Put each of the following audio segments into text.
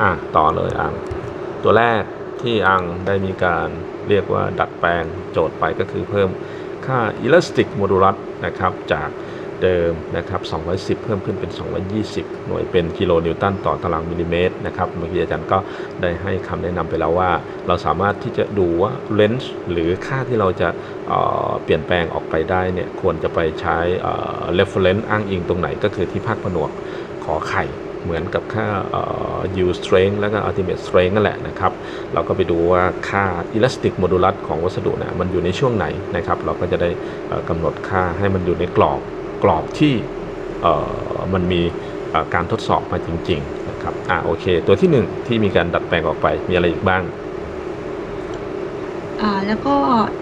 อะต่อเลยอัง ตัวแรกที่อังได้มีการเรียกว่าดัดแปลงโจทย์ไปก็คือเพิ่มค่า elastic modulus นะครับจากเดิมนะครับ 210 เพิ่มขึ้นเป็น 220 หน่วยเป็นกิโลนิวตันต่อตารางมิลลิเมตรนะครับเมื่อกี้อาจารย์ก็ได้ให้คำแนะนำไปแล้วว่า เราสามารถที่จะดูว่าเลนส์หรือค่าที่เราจะเเปลี่ยนแปลงออกไปได้เนี่ยควรจะไปใช้เอ่อ reference อ้างอิงตรงไหนก็คือที่ภาคผนวกขอไข่ เหมือนกับค่าเอ่อ yield strength แล้วก็ ultimate strength นั่นแหละนะครับ เราก็ไปดูว่าค่า elastic modulus ของวัสดุนะมันอยู่ในช่วงไหนนะครับ เราก็จะได้กำหนดค่าให้มันอยู่ในกรอบกรอบที่มันมีการทดสอบมาจริงๆนะครับอ่าโอเค ตัวที่หนึ่งที่มีการดัดแปลงออกไปมีอะไรอีกบ้างอ่าแล้วก็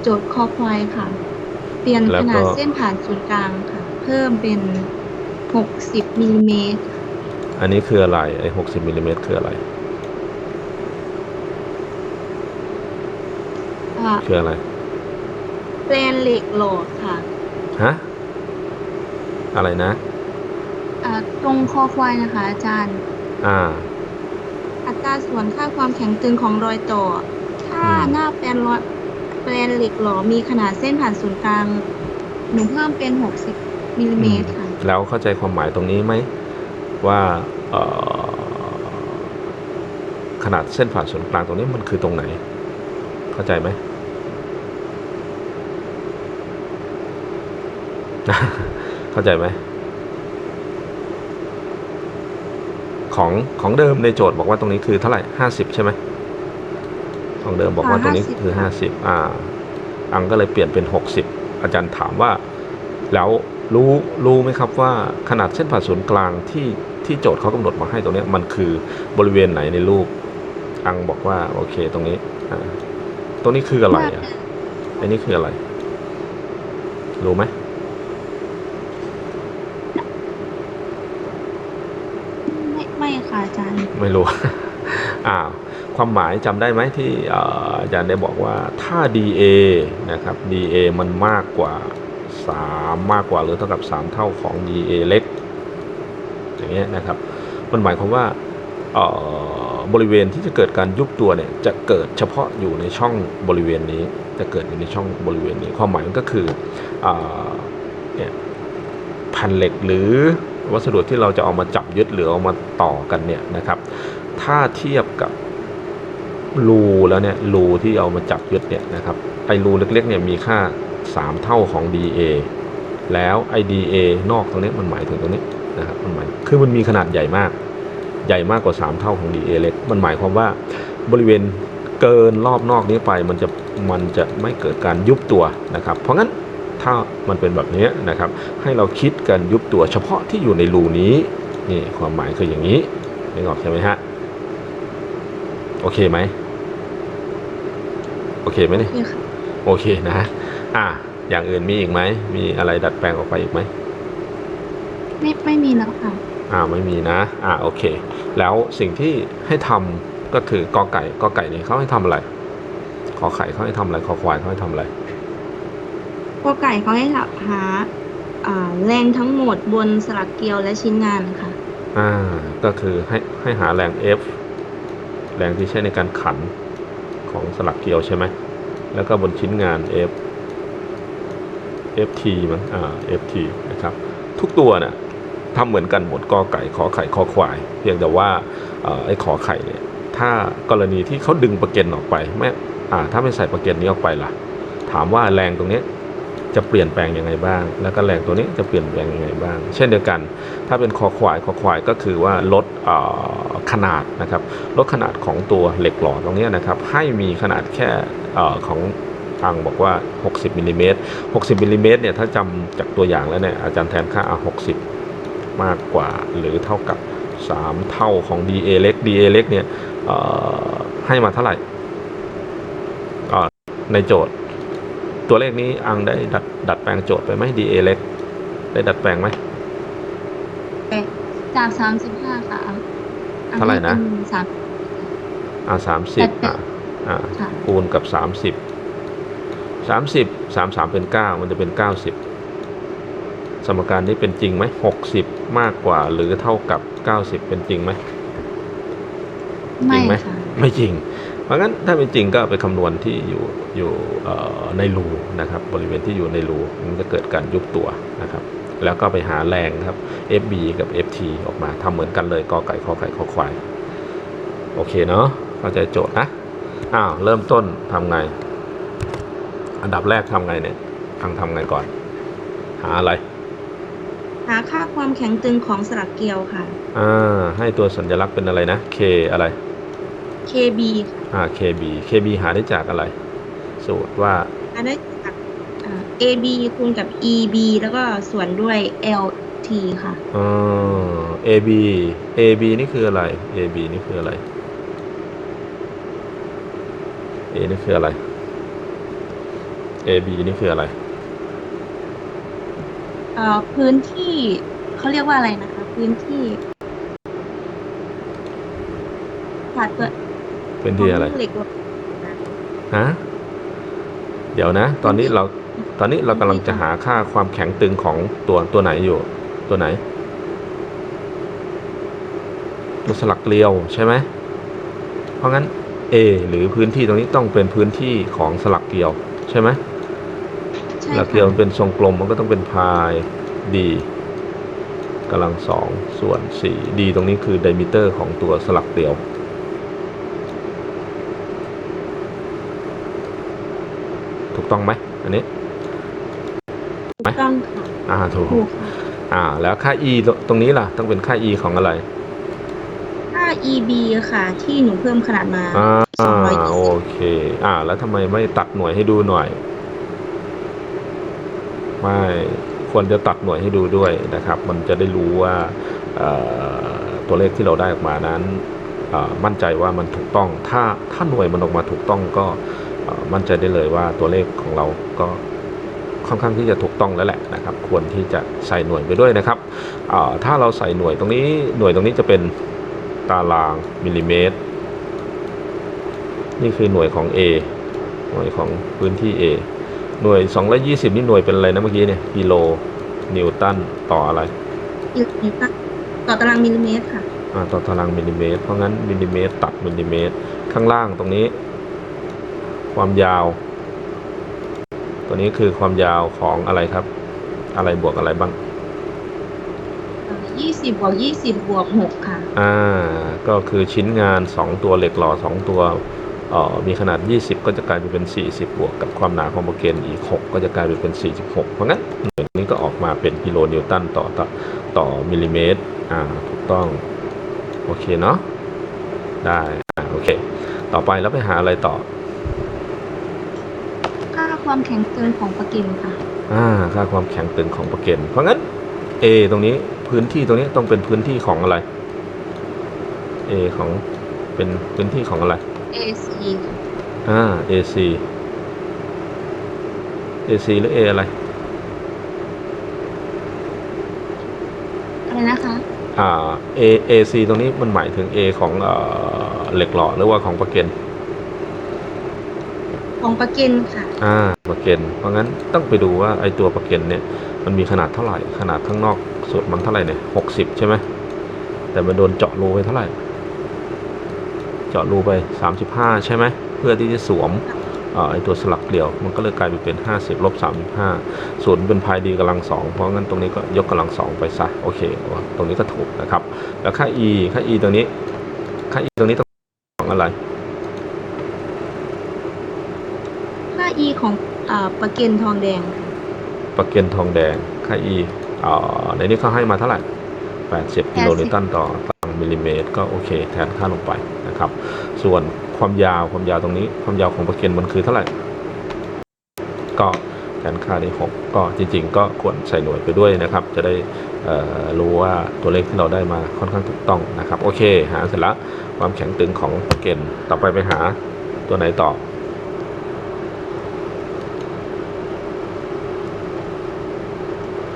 โจทย์คอควายค่ะ เปลี่ยนขนาดเส้นผ่านศูนย์กลางค่ะ เพิ่มเป็น 60มิลลิเมตร อันนี้คืออะไร ไอ้60มิลลิเมตรคืออะไรอ่าคืออะไรแปลนเหล็กหลอดค่ะฮะอะไรนะอ่าตรงคอควายนะคะ อาจารย์ อ่า อัตราส่วนค่าความแข็งตึงของรอยต่อ ถ้าอืม หน้าแปลนรอยแปลนเหล็กหลอมีขนาดเส้นผ่านศูนย์กลางหนูเพิ่มเป็น60มิลลิเมตรค่ะ แล้วเข้าใจความหมายตรงนี้ไหม ว่าเอ่อขนาดเส้นผ่านศูนย์กลางตรงนี้มันคือตรงไหน เข้าใจไหมเข้าใจไหมของของเดิมในโจทย์บอกว่าตรงนี้คือเท่าไหร่ห้าสิบใช่ไหมของเดิมบอกว่าตรงนี้50คือห้าสิบอ่า อังก็เลยเปลี่ยนเป็นหกสิบอาจารย์ถามว่า แล้วรู้รู้ไหมครับว่าขนาดเส้นผ่าศูนย์กลางที่ ที่โจทย์เขากำหนดมาให้ตรงเนี้ยมันคือบริเวณไหนในรูป อังบอกว่าโอเคตรงนี้อ่าตรงนี้คืออะไรอะอันนี้คืออะไร รู้ไหมไม่ไม่ค่ะอาจารย์ ไม่รู้อ่าความหมายจำได้ไหมที่เอ่ออาจารย์ได้บอกว่าถ้า DA นะครับ DA มันมากกว่า 3 มากกว่าหรือเท่ากับ 3 เท่าของ DA เล็กอย่าง เงี้ยนะครับ มันหมายความว่าบริเวณที่จะเกิดการยุบตัวเนี่ยจะเกิดเฉพาะอยู่ในช่องบริเวณนี้ จะเกิดอยู่ในช่องบริเวณนี้ ความหมายมันก็คืออเนี่ยแผ่นเหล็กหรือวัสดุที่เราจะเอามาจับยึดหรือเอามาต่อกันเนี่ยนะครับ ถ้าเทียบกับรูแล้วเนี่ยรูที่เอามาจับยึดเนี่ยนะครับไอรูเล็กๆเนี่ยมีค่า 3 เท่าของ DA แล้วไอ DA นอกตรงนี้มันหมายถึงตรงนี้ นะครับมันหมายคือมันมีขนาดใหญ่มาก ใหญ่มากกว่า 3 เท่าของ DA เล็กมันหมายความว่าบริเวณเกินรอบนอกนี้ไปมันจะมันจะไม่เกิดการยุบตัวนะครับ เพราะงั้นถ้ามันเป็นแบบนี้นะครับ ให้เราคิดกันยุบตัวเฉพาะที่อยู่ในรูนี้นี่ความหมายคืออย่างนี้นึกออกใช่ไหมฮะโอเคไหมโอเคไหมเนี่ยนี่ค่ะโอเคนะอะอย่างอื่นมีอีกไหมมีอะไรดัดแปลงออกไปอีกไหม ไม่ไม่มีแล้วค่ะอ่าไม่มีนะ อ่าโอเค แล้วสิ่งที่ให้ทำก็คือกอไก่กอไก่นี่เขาให้ทำอะไร ขอไข่เขาให้ทำอะไรขอควายเขาให้ทำอะไรก็ไก่เขาให้หาอ่าแรงทั้งหมดบนสลักเกลียวและชิ้นงานค่ะ อ่า ก็คือให้ให้หาแรง F แรงที่ใช้ในการขันของสลักเกลียวใช่ไหม แล้วก็บนชิ้นงาน F FT มั้งอ่า FT นะครับ ทุกตัวน่ะ ทำเหมือนกันหมดกอไก่ขอไข่ขอควายเพียงแต่ว่าไอ้ขอไข่เนี่ยถ้ากรณีที่เขาดึงประเก็นออกไปไม่อ่าถ้าไม่ใส่ประเก็นนี้ออกไปล่ะ ถามว่าแรงตรงนี้จะเปลี่ยนแปลงยังไงบ้าง แล้วก็แรงตัวนี้จะเปลี่ยนแปลงยังไงบ้าง เช่นเดียวกัน ถ้าเป็นคอควายคอควายก็คือว่าลดขนาดนะครับลดขนาดของตัวเหล็กหล่อตรงนี้นะครับให้มีขนาดแค่ของทางบอกว่า 60มิลลิเมตร60มิลลิเมตรเนี่ยถ้าจำจากตัวอย่างแล้วเนี่ยอาจารย์แทนค่า 60 มากกว่าหรือเท่ากับ 3 เท่าของ DA เล็ก DA เล็กเนี่ยเอ่อให้มาเท่าไหร่อ่าในโจทย์ ตัวเลขนี้อังได้ดัดดัดแปลงโจทย์ไปไหม DA เล็ก ได้ดัดแปลงไหมจาก35ค่ะเท่าไหร่นะอัเป็สามอ่าสามสิบแปอ่าดอ่าค่ะคูณกับสามสิบสามสิบสามสามเป็นเก้ามันจะเป็นเก้าสิบ สมการนี้เป็นจริงไหมหกสิบมากกว่าหรือเท่ากับเก้าสิบเป็นจริงไหมไม่จริงไหมค่ะไม่จริง เพราะงั้นถ้าเป็นจริงก็ไปคำนวณที่อยู่อยู่เอ่อในรูนะครับ บริเวณที่อยู่ในรูมันจะเกิดการยุบตัวนะครับ แล้วก็ไปหาแรงครับ FB กับ FT ออกมาทำเหมือนกันเลยกอไก่ขอไก่ขอควาย โอเคเนาะเข้าใจโจทย์นะอ้าวเริ่มต้นทำไง อันดับแรกทำไงเนี่ยทางทำไงก่อน หาอะไร หาค่าความแข็งตึงของสลักเกลียวค่ะ อ่า ให้ตัวสัญลักษณ์เป็นอะไรนะ K อะไร KB ค่ะอ่า KB KB หาได้จากอะไร สูตรว่าหาได้จากอ่า AB คูณกับ EB แล้วก็ส่วนด้วย LT ค่ะเอ่อ AB AB นี่คืออะไร AB นี่คืออะไร A นี่คืออะไร AB นี่คืออะไร เอ่อพื้นที่เขาเรียกว่าอะไรนะคะ พื้นที่ขาดตัวเป็นที่อะไรขงเหล็กฮะ เดี๋ยวนะ ตอนนี้เรา ตอนนี้เรากำลังจะหาค่าความแข็งตึงของตัวตัวไหนอยู่ ตัวไหน ตัวสลักเกลียวใช่ไหม เพราะงั้น A หรือพื้นที่ตรงนี้ต้องเป็นพื้นที่ของสลักเกลียวใช่ไหมใช่ หลักเดียวค่ะมันเป็นทรงกลมมันก็ต้องเป็นพายดีกำลังสองส่วนสี่ดีตรงนี้คือไดมิเตอร์ของตัวสลักเดียวถูกต้องไหมอันนี้ถูกต้องค่ะอ่าถูกถูกค่ะอ่า แล้วค่า e ตตรงนี้ล่ะ ต้องเป็นค่า e ของอะไร ค่า EB ค่ะ ที่หนูเพิ่มขนาดมาอ่า220โอเค อ่า แล้วทำไมไม่ตัดหน่วยให้ดูหน่อย ไม่ควรจะตัดหน่วยให้ดูด้วยนะครับ มันจะได้รู้ว่าตัวเลขที่เราได้ออกมานั้นมั่นใจว่ามันถูกต้อง ถ้าถ้าหน่วยมันออกมาถูกต้องก็มั่นใจได้เลยว่าตัวเลขของเราก็ค่อนข้างที่จะถูกต้องแล้วแหละนะครับ ควรที่จะใส่หน่วยไปด้วยนะครับถ้าเราใส่หน่วยตรงนี้หน่วยตรงนี้จะเป็นตารางมิลลิเมตร นี่คือหน่วยของ A หน่วยของพื้นที่ A หน่วย 220 นี่หน่วยเป็นอะไรนะเมื่อกี้เนี่ยกิโลนิวตันต่ออะไรนิวตันต่อตารางมิลลิเมตรค่ะอ่าต่อตารางมิลลิเมตร เพราะงั้นมิลลิเมตรตัดมิลลิเมตร ข้างล่างตรงนี้ ความยาว ตัวนี้คือความยาวของอะไรครับ อะไรบวกอะไรบ้าง20บวก20บวก6ค่ะ อ่า ก็คือชิ้นงาน2ตัวเหล็กหล่อ2ตัวเอ่อ มีขนาด 20 ก็จะกลายไปเป็น 40 บวกกับความหนาของโปรเกนอีก 6 ก็จะกลายไปเป็น 46 เพราะงั้นหน่วยนี้ก็ออกมาเป็นกิโลนิวตันต่อต่อต่อมิลลิเมตร อ่า ถูกต้อง โอเคเนาะ ได้ อ่า โอเค ต่อไปแล้วไปหาอะไรต่อ ค่าความแข็งตึงของประกินค่ะ อ่า ค่าความแข็งตึงของโปรเกนเพราะงั้น A ตรงนี้พื้นที่ตรงนี้ต้องเป็นพื้นที่ของอะไร A ของเป็นพื้นที่ของอะไร AC ค่ะอ่า AC AC หรือ A อะไร อะไรนะคะ อ่า A AC ตรงนี้มันหมายถึง A ของเอ่อเหล็กหล่อหรือว่าของประเกนของประกินค่ะ อ่าประเกนเพราะงั้นต้องไปดูว่าไอตัวประเกนเนี่ย มันมีขนาดเท่าไหร่ ขนาดข้างนอกสุดมันเท่าไหร่เนี่ยหกสิบใช่ไหมแต่มันโดนเจาะรูไปเท่าไหร่ เจาะรูไปสามสิบห้าใช่ไหมเพื่อที่จะสวมเอ่อไอตัวสลักเกลียวมันก็เลยกลายไปเป็น 50ลบ35ศูนย์เป็นพายดีกำลังสองเพราะงั้นตรงนี้ก็ยกกำลังสองไปซะโอเค ตรงนี้ก็ถูกนะครับ แล้วค่า e ค่า e ตรงนี้ค่า e ตรงนี้ต้องของอะไร ค่า E ของอ่าประกินทองแดงค่ะประเกนทองแดงค่า e เอ่อในนี้เขาให้มาเท่าไหร่ 80กิโลนิวตันต่อตาราง มิลลิเมตรก็โอเค แทนค่าลงไปนะครับ ส่วนความยาวความยาวตรงนี้ความยาวของประเกนมันคือเท่าไหร่ ก็แทนค่าได้6ก็จริง ๆ ก็ควรใส่หน่วยไปด้วยนะครับ จะได้เอ่อรู้ว่าตัวเลขที่เราได้มาค่อนข้างถูกต้องนะครับ โอเค หาเสร็จแล้วความแข็งตึงของประเกนต่อไปไปหาตัวไหนต่อ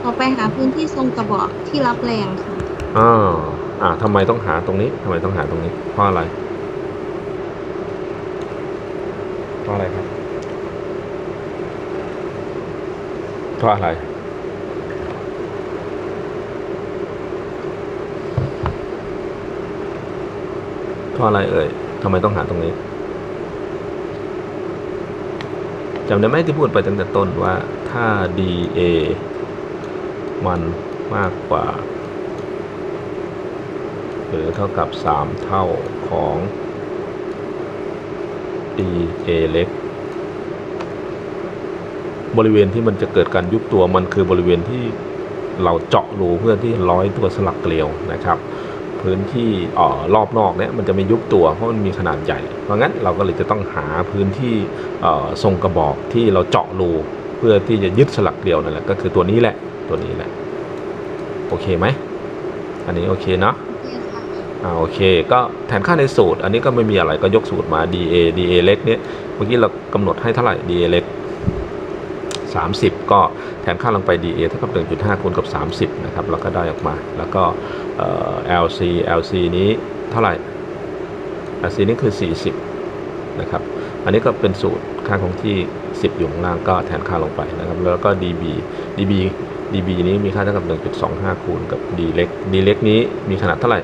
ต่อไปหาพื้นที่ทรงกระบอกที่รับแรงค่ะอ่า อ่าทำไมต้องหาตรงนี้ทำไมต้องหาตรงนี้ เพราะอะไร เพราะอะไรครับ เพราะอะไร เพราะอะไรเอ่ยทำไมต้องหาตรงนี้จำได้ไหมที่พูดไปตั้งแต่ต้นว่าถ้า dA มันมากกว่า หรือเท่ากับ 3 เท่าของ dA เล็กบริเวณที่มันจะเกิดการยุบตัวมันคือบริเวณที่เราเจาะรูเพื่อที่ร้อยตัวสลักเกลียวนะครับ พื้นที่ออรอบนอกเนี่ยมันจะไม่ยุบตัวเพราะมันมีขนาดใหญ่ เพราะงั้นเราก็เลยจะต้องหาพื้นที่ทรงกระบอกที่เราเจาะรูเพื่อที่จะยึดสลักเกลียวนั่นแหละก็คือตัวนี้แหละตัวนี้แหละโอเคไหมอันนี้โอเคเนาะ อ่าโอเค ก็แทนค่าในสูตร อันนี้ก็ไม่มีอะไรก็ยกสูตรมา dA dA เล็กเนี่ยเมื่อกี้เรากำหนดให้เท่าไหร่ dA เล็ก30 ก็แทนค่าลงไป dA เท่ากับ 1.5 คูณกับ 30 นะครับ แล้วก็ได้ออกมา แล้วก็เอ่อ LC LC นี้เท่าไหร่ LC นี่คือ 40 นะครับ อันนี้ก็เป็นสูตรค่าคงที่ 10 อยู่ข้างล่างก็แทนค่าลงไปนะครับ แล้วก็ dB dB dB นี้มีค่าเท่ากับ 1.25 คูณกับ d เล็ก d เล็กนี้มีขนาดเท่าไหร่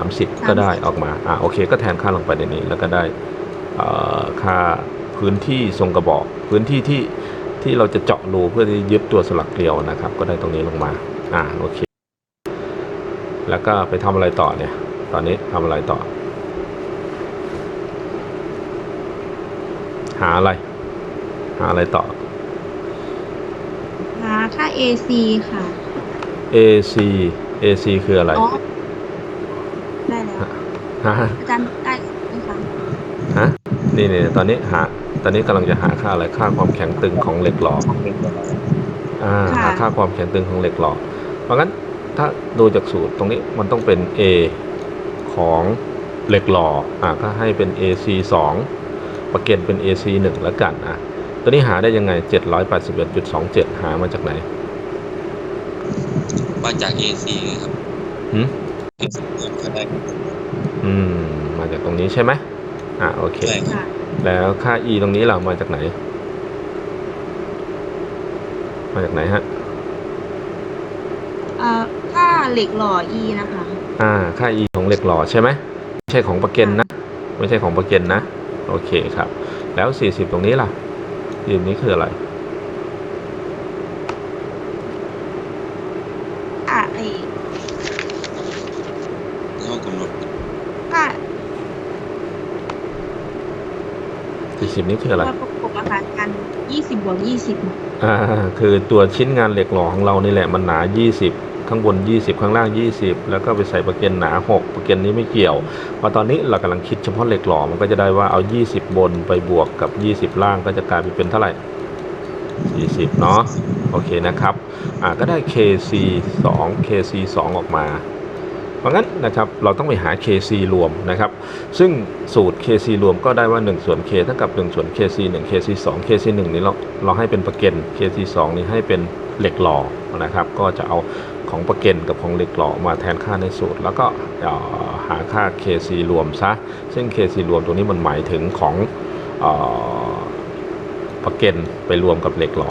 30 ก็ได้ออกมาอ่าโอเค ก็แทนค่าลงไปในนี้ แล้วก็ได้เอ่อค่าพื้นที่ทรงกระบอก พื้นที่ที่ที่เราจะเจาะรูเพื่อที่ยึดตัวสลักเกลียวนะครับ ก็ได้ตรงนี้ลงมาอ่าโอเค แล้วก็ไปทำอะไรต่อเนี่ย ตอนนี้ทำอะไรต่อ หาอะไร หาอะไรต่อหาค่า AC ค่ะ AC AC คืออะไร อ๋อได้แล้ว ฮะอาจารย์ได้ไหมคะฮะนี่นี่ตอนนี้หา ตอนนี้กำลังจะหาค่าอะไรค่าความแข็งตึงของเหล็กหล่ออ่าค่ะหาค่าความแข็งตึงของเหล็กหล่อเพราะงั้นถ้าดูจากสูตรตรงนี้มันต้องเป็น A ของเหล็กหล่ออ่าก็ให้เป็น AC 2ประเก็นเป็น AC 1แล้วกันอะตัวนี้หาได้ยังไง 781.27 หามาจากไหน มาจาก AC ครับหืม AC ก็ได้ครับ อืม มาจากตรงนี้ใช่ไหมอ่าโอเค ใช่ครับค่ะแล้วค่า e ตรงนี้เรามาจากไหน มาจากไหนฮะ เอ่อค่าเหล็กหล่อ E นะคะ อ่า ค่า e ของเหล็กหล่อใช่ไหมไม่ใช่ของประเก็นนะ ไม่ใช่ของประเก็นนะ โอเคครับ แล้ว 40 ตรงนี้ล่ะ40นี้คืออะไร อะไอ ในห้องกำหนด ค่า 40นี้คืออะไรตัวประกบอาคารกัน20บวก20นะอ่าคือตัวชิ้นงานเหล็กหล่อของเรานี่แหละมันหนา20ข้างบน 20 ข้างล่าง 20 แล้วก็ไปใส่ประเก็นหนา 6 ประเก็นนี้ไม่เกี่ยวพอตอนนี้เรากำลังคิดเฉพาะเหล็กหล่อมันก็จะได้ว่าเอา 20 บนไปบวกกับ 20 ล่างก็จะกลายไปเป็นเท่าไหร่ 40 เนาะโอเคนะครับ อ่าก็ได้ KC 2 KC 2 ออกมา เพราะงั้นนะครับเราต้องไปหา KC รวมนะครับ ซึ่งสูตร KC รวมก็ได้ว่า 1 ส่วน K เท่ากับ 1 ส่วน KC 1 KC 2 KC 1นี้เราเราให้เป็นประเก็น KC 2นี้ให้เป็นเหล็กหล่อนะครับ ก็จะเอาของประเก็นกับของเหล็กหล่อมาแทนค่าในสูตร แล้วก็หาค่า KC รวมซะซึ่ง KC รวมตัวนี้มันหมายถึงของออประเก็นไปรวมกับเหล็กหล่อ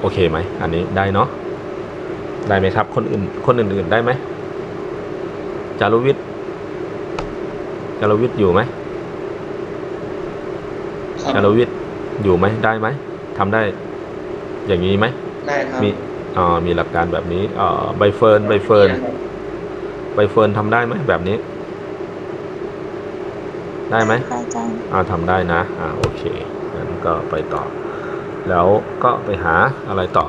โอเคไหมอันนี้ได้เนาะได้ไหมครับ คนอื่นคนอื่นๆได้ไหม จารุวิทย์จารุวิทย์อยู่ไหมจารุวิทย์อยู่ไหมได้ไหมทำได้ อย่างนี้ไหมได้ครับมีอ่ามีหลักการแบบนี้เอ่อใบเฟิร์นใบเฟิร์นใบเฟิร์นทำได้ไหมแบบนี้ ได้ไหมอาจารย์อ่าทำได้นะ อ่าโอเคงั้นก็ไปต่อ แล้วก็ไปหาอะไรต่อ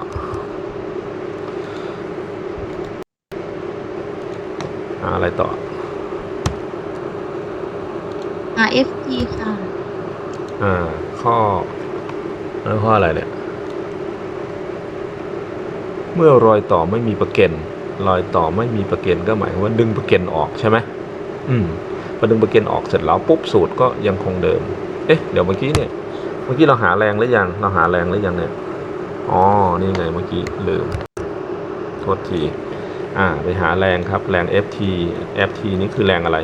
หา อะไรต่ออ่า FT ค่ะ อ่า ข้อแล้วข้ออะไรเนี่ย เมื่อรอยต่อไม่มีประเก็นรอยต่อไม่มีประเก็นก็หมายความว่าดึงประเก็นออกใช่ไหมอืมพอดึงประเก็นออกเสร็จแล้วปุ๊บสูตรก็ยังคงเดิม เอ๊ะ เดี๋ยวเมื่อกี้เนี่ย เมื่อกี้เราหาแรงหรือยัง เราหาแรงหรือยังเนี่ย อ๋อ นี่ไงเมื่อกี้ลืม โทษที อ่าไปหาแรงครับแรง FT FT นี่คือแรงอะไร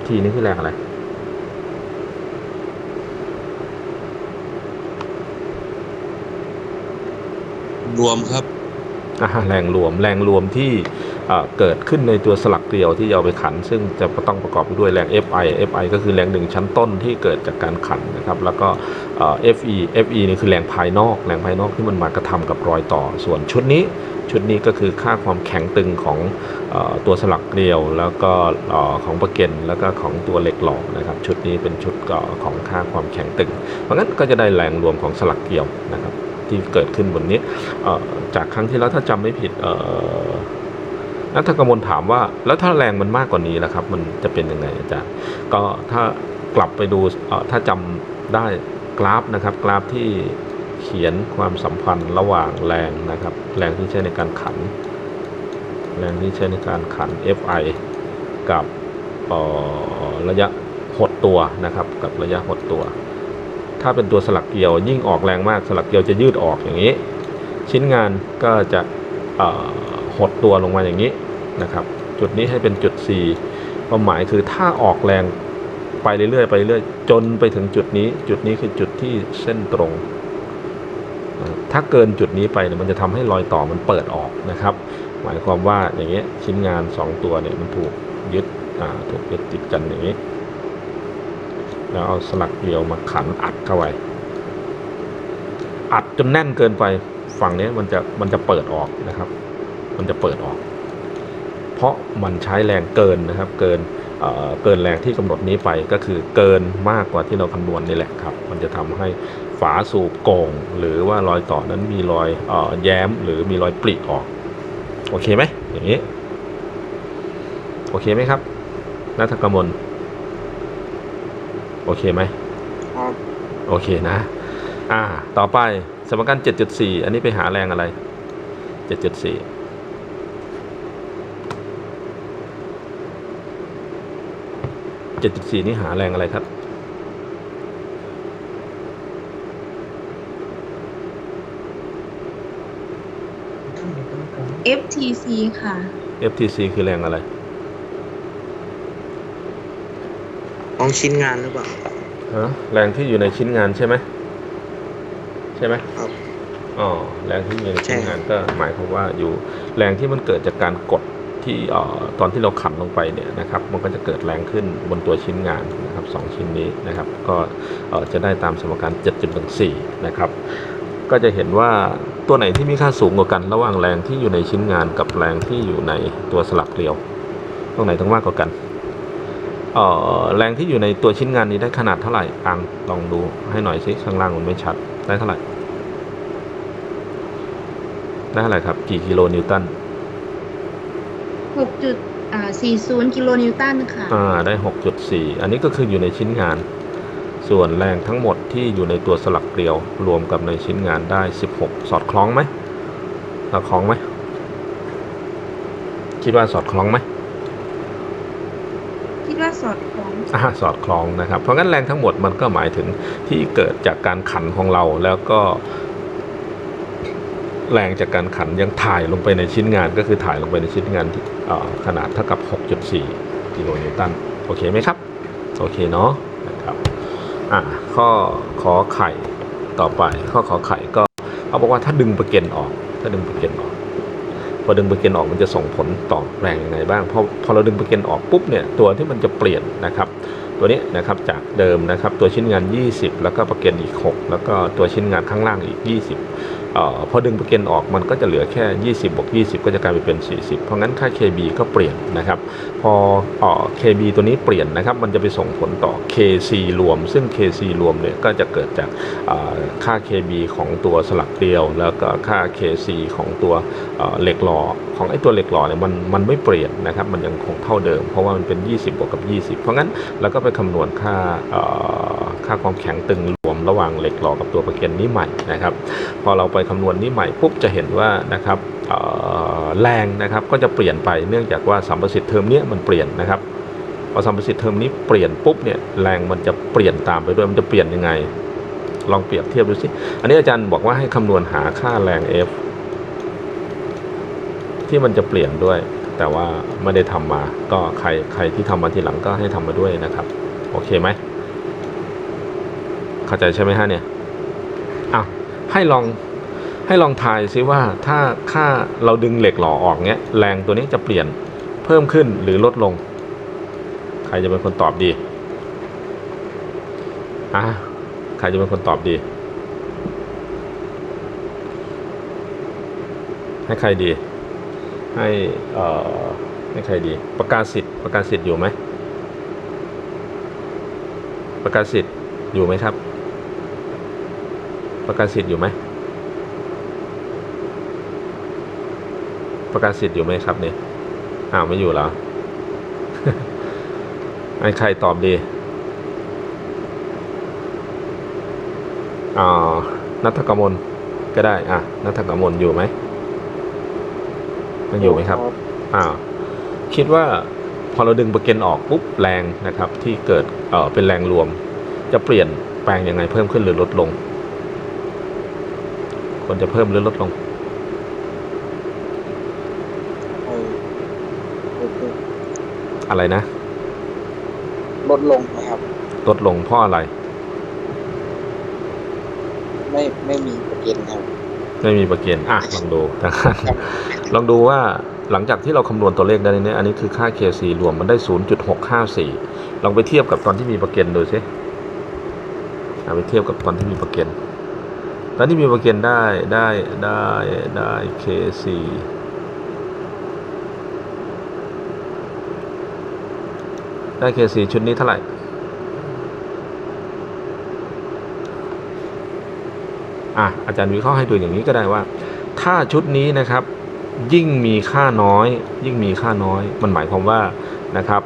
FT นี่คือแรงอะไร รวมครับอ่าแรงรวมแรงรวมที่ เกิดขึ้นในตัวสลักเกลียวที่เอาไปขัน ซึ่งจะต้องประกอบไปด้วยแรง Fi Fi ก็คือแรงดึงชั้นต้นที่เกิดจากการขันนะครับแล้วก็ Fe Fe นี่คือแรงภายนอกแรงภายนอกที่มันมากระทำกับรอยต่อส่วนชุดนี้ชุดนี้ก็คือค่าความแข็งตึงของอตัวสลักเกลียว แล้วก็ของประเก็นแล้วก็ของตัวเหล็กหลอนะครับ ชุดนี้เป็นชุดของค่าความแข็งตึง เพราะงั้นก็จะได้แรงรวมของสลักเกลียวนะครับที่เกิดขึ้นบนนี้จากครั้งที่แล้วถ้าจำไม่ผิด นักกมลถามว่า แล้วถ้าแรงมันมากกว่านี้ล่ะครับ มันจะเป็นยังไงอาจารย์ ก็ถ้ากลับไปดูถ้าจำได้กราฟนะครับ กราฟที่เขียนความสัมพันธ์ระหว่างแรงนะครับ แรงที่ใช้ในการขัน แรงที่ใช้ในการขัน Fi กับระยะหดตัวนะครับ กับระยะหดตัว ถ้าเป็นตัวสลักเกลียวยิ่งออกแรงมากสลักเกลียวจะยืดออกอย่างนี้ ชิ้นงานก็จะ หดตัวลงมาอย่างนี้นะครับ จุดนี้ให้เป็นจุด4ความหมายคือถ้าออกแรงไปเรื่อยๆไปเรื่อยจนไปถึงจุดนี้ จุดนี้คือจุดที่เส้นตรง ถ้าเกินจุดนี้ไปเนี่ยมันจะทำให้รอยต่อมันเปิดออกนะครับ หมายความว่าอย่างเงี้ยชิ้นงาน 2 ตัวเนี่ยมันถูกยึดถูกยึดติดกันอย่างนี้แล้วเอาสลักเกลียวมาขันอัดเข้าไปอัดจนแน่นเกินไปฝั่งนี้มันจะมันจะเปิดออกนะครับ มันจะเปิดออก เพราะมันใช้แรงเกินนะครับ เกินเอ่อเกินแรงที่กำหนดนี้ไปก็คือเกินมากกว่าที่เราคำนวณนี่แหละครับ มันจะทำให้ฝาสูบโก่งหรือว่ารอยต่อนั้นมีรอยเออแย้มหรือมีรอยปริออก โอเคไหมอย่างนี้ โอเคไหมครับนัทกมลโอเคไหมครับโอเคนะ อ่า ต่อไปสมการ 7.4 อันนี้ไปหาแรงอะไร 7.4 7.4 นี่หาแรงอะไรครับ FTC ค่ะ FTC คือแรงอะไร ของชิ้นงานหรือเปล่าฮะแรงที่อยู่ในชิ้นงานใช่ไหมใช่ไหมครับ อ๋อแรงที่อยู่ในชิ้นใช่ครังานบก็หมายความว่าอยู่แรงที่มันเกิดจากการกด ที่ตอนที่เราขันลงไปเนี่ยนะครับมันก็จะเกิดแรงขึ้นบนตัวชิ้นงานนะครับสองชิ้นนี้นะครับ ก็จะได้ตามสมการ 7.14 นะครับก็จะเห็นว่าตัวไหนที่มีค่าสูงกว่ากันระหว่างแรงที่อยู่ในชิ้นงานกับแรงที่อยู่ในตัวสลักเกลียว ตรงไหนต้องมากกว่ากันแรงที่อยู่ในตัวชิ้นงานนี้ได้ขนาดเท่าไหร่อังลองดูให้หน่อยสิข้างล่างมันไม่ชัดได้เท่าไหร่ได้เท่าไหร่ครับกี่กิโลนิวตัน 6.40 กิโลนิวตันค่ะ อ่าได้ 6.4 อันนี้ก็คืออยู่ในชิ้นงาน ส่วนแรงทั้งหมดที่อยู่ในตัวสลักเกลียว รวมกับในชิ้นงานได้ 16 สอดคล้องไหมสอดคล้องไหมคิดว่าสอดคล้องไหมคิดว่าสอดคล้องอ่าสอดคล้องนะครับ เพราะงั้นแรงทั้งหมดมันก็หมายถึงที่เกิดจากการขันของเราแล้วก็ แรงจากการขันยังถ่ายลงไปในชิ้นงาน ก็คือถ่ายลงไปในชิ้นงานที่เอ่อขนาดเท่ากับ 6.4 กิโลนิวตันโอเคไหมครับ โอเคเนาะนะครับอ่าข้อขอไข่ต่อไปข้อขอไข่ก็เขาบอกว่าถ้าดึงประเก็นออก ถ้าดึงประเก็นออกพอดึงประเก็นออกมันจะส่งผลต่อแรงยังไงบ้างพอพอเราดึงประเก็นออกปุ๊บเนี่ยตัวที่มันจะเปลี่ยนนะครับตัวนี้นะครับจากเดิมนะครับตัวชิ้นงาน 20 แล้วก็ประเก็นอีก 6 แล้วก็ตัวชิ้นงานข้างล่างอีก 20เอ่อพอดึงประเก็นออกมันก็จะเหลือแค่ 20บวก20 ก็จะกลายไปเป็น 40 เพราะงั้นค่า KB ก็เปลี่ยนนะครับพอเออ KB ตัวนี้เปลี่ยนนะครับ มันจะไปส่งผลต่อ KC รวม ซึ่ง KC รวมเนี่ยก็จะเกิดจากค่า KB ของตัวสลักเกลียว แล้วก็ค่า KC ของตัวเหล็กหล่อของไอ้ตัวเหล็กหล่อเนี่ยมันมันไม่เปลี่ยนนะครับ มันยังคงเท่าเดิม เพราะว่ามันเป็น 20บวกกับ 20 เพราะงั้นเราก็ไปคำนวณค่าค่าความแข็งตึงรวมระหว่างเหล็กหล่อกับตัวประเก็นนี้ใหม่นะครับ พอเราไปคำนวณนี้ใหม่ปุ๊บจะเห็นว่านะครับแรงนะครับก็จะเปลี่ยนไปเนื่องจากว่าสัมประสิทธิ์เทอมเนี้ยมันเปลี่ยนนะครับพอสัมประสิทธิ์เทอมนี้เปลี่ยนปุ๊บเนี่ยแรงมันจะเปลี่ยนตามไปด้วยมันจะเปลี่ยนยังไง ลองเปรียบเทียบดูสิอันนี้อาจารย์บอกว่าให้คำนวณหาค่าแรง F ที่มันจะเปลี่ยนด้วย แต่ว่าไม่ได้ทำมาก็ใครใครที่ทำมาทีหลังก็ให้ทำมาด้วยนะครับ โอเคไหมเข้าใจใช่ไหมฮะเนี่ยอ้าวให้ลอง ให้ลองทายซิว่าถ้าค่าเราดึงเหล็กหล่อออกเนี้ยแรงตัวนี้จะเปลี่ยนเพิ่มขึ้นหรือลดลง ใครจะเป็นคนตอบดีอะใครจะเป็นคนตอบดี ให้ใครดี ให้เอ่อให้ใครดีประกาศสิทธิ์ประกาศสิทธิ์อยู่ไหมประกาศสิทธิ์อยู่ไหมครับ ประกาศสิทธิ์อยู่ไหม ประกาศสิทธิ์อยู่ไหมครับเนี่ยอ้าวไม่อยู่เหรอให้ใครตอบดีอ่านัทกมลก็ได้ อะนัทกมลอยู่ไหมยังอยู่ไหมครับอ้าวคิดว่าพอเราดึงประเก็นออกปุ๊บแรงนะครับ ที่เกิดเอ่อเป็นแรงรวม จะเปลี่ยนแปลงยังไงเพิ่มขึ้นหรือลดลงควรจะเพิ่มหรือลดลง เออโอเค อะไรนะ ลดลงนะครับ ลดลงเพราะอะไร ไม่ไม่มีประเด็นครับไม่มีประเก็นอะลองดูนะครับลองดูว่าหลังจากที่เราคำนวณตัวเลขได้เนี่ยอันนี้คือค่า KC รวมมันได้ 0.654 ลองไปเทียบกับตอนที่มีประเก็นดูสิเอาไปเทียบกับตอนที่มีประเก็นตอนที่มีประเก็นได้ได้ได้ได้ KC ได้ KC ชุดนี้เท่าไหร่อะอาจารย์วิเคราะห์ให้ดูอย่างนี้ก็ได้ว่า ถ้าชุดนี้นะครับ ยิ่งมีค่าน้อย ยิ่งมีค่าน้อย มันหมายความว่านะครับ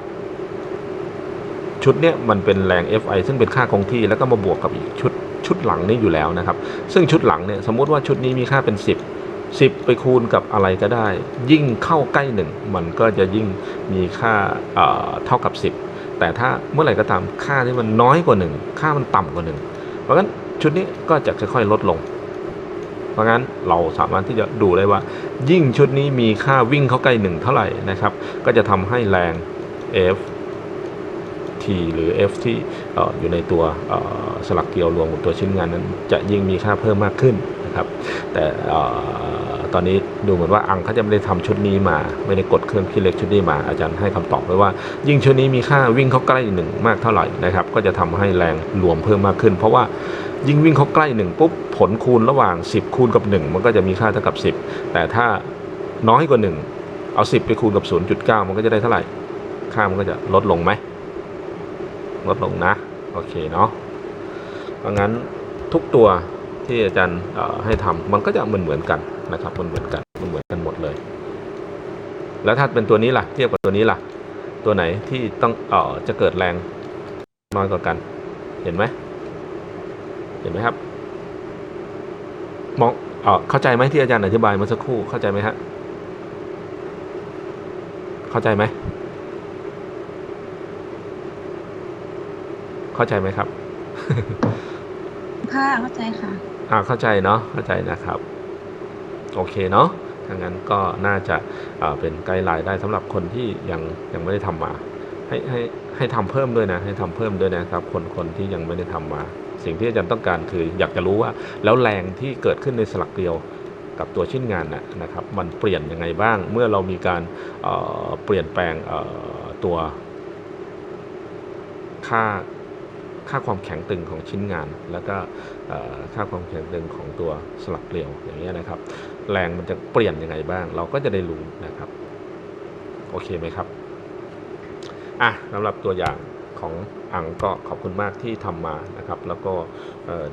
ชุดเนี้ยมันเป็นแรง Fi ซึ่งเป็นค่าคงที่แล้วก็มาบวกกับอีกชุดชุดหลังนี้อยู่แล้วนะครับ ซึ่งชุดหลังเนี่ยสมมติว่าชุดนี้มีค่าเป็น 10 10 ไปคูณกับอะไรก็ได้ ยิ่งเข้าใกล้หนึ่งมันก็จะยิ่งมีค่าเเท่ากับ 10 แต่ถ้าเมื่อไหร่ก็ตามค่าที่มันน้อยกว่า 1 ค่ามันต่ำกว่า 1 เพราะงั้นชุดนี้ก็จะค่อยๆลดลง เพราะงั้นเราสามารถที่จะดูได้ว่า ยิ่งชุดนี้มีค่าวิ่งเข้าใกล้หนึ่งเท่าไหร่นะครับ ก็จะทำให้แรง F T หรือ F ที่ออยู่ในตัวสลักเกลียวรวมกับตัวชิ้นงานนั้น จะยิ่งมีค่าเพิ่มมากขึ้นนะครับ แต่ ตอนนี้ดูเหมือนว่าอังเขาจะไม่ได้ทำชุดนี้มา ไม่ได้กดเครื่องคิดเลขชุดนี้มา อาจารย์ให้คำตอบไว้ว่า ยิ่งชุดนี้มีค่าวิ่งเข้าใกล้หนึ่งมากเท่าไหร่นะครับก็จะทำให้แรงรวมเพิ่มมากขึ้น เพราะว่ายิ่งวิ่งเข้าใกล้หนึ่งปุ๊บผลคูณระหว่าง 10 คูณกับ 1 มันก็จะมีค่าเท่ากับ 10 แต่ถ้าน้อยกว่า 1 เอา 10 ไปคูณกับ 0.9 มันก็จะได้เท่าไหร่ ค่ามันก็จะลดลงไหมลดลงนะ โอเคเนาะเพราะงั้นทุกตัวที่อาจารย์ให้ทำมันก็จะเหมือนเหมือนกัน นะครับมันเหมือนกันมันเหมือนกันหมดเลย แล้วถ้าเป็นตัวนี้ล่ะ เทียบกับตัวนี้ล่ะ ตัวไหนที่ต้องเอ่อจะเกิดแรงน้อยกว่ากัน เห็นไหมเห็นไหมครับมองเอ่อเข้าใจไหมที่อาจารย์อธิบายเมื่อสักครู่เข้าใจไหมฮะเข้าใจไหมเข้าใจไหมครับ ค่ะเข้าใจค่ะอ่าเข้าใจเนาะเข้าใจนะครับ โอเคเนาะถ้างั้นก็น่าจะอ่าเป็นไกด์ไลน์ได้สำหรับคนที่ยังยังไม่ได้ทำมา ให้ให้ให้ทำเพิ่มด้วยนะ ให้ทำเพิ่มด้วยนะครับ คนคนที่ยังไม่ได้ทำมา สิ่งที่อาจารย์ต้องการคืออยากจะรู้ว่า แล้วแรงที่เกิดขึ้นในสลักเกลียวกับตัวชิ้นงานนะนะครับ มันเปลี่ยนยังไงบ้าง เมื่อเรามีการเเปลี่ยนแปลงตัวค่าค่าความแข็งตึงของชิ้นงาน แล้วก็ค่าความแข็งตึงของตัวสลักเกลียวอย่างเงี้ยนะครับ แรงมันจะเปลี่ยนยังไงบ้าง เราก็จะได้รู้นะครับ โอเคไหมครับ อะสำหรับตัวอย่างของอังก็ขอบคุณมากที่ทำมานะครับ แล้วก็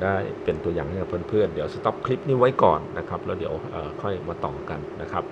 ได้เป็นตัวอย่างให้กับเพื่อนๆเดี๋ยวสต็อปคลิปนี้ไว้ก่อนนะครับ แล้วเดี๋ยวค่อยมาต่อกันนะครับ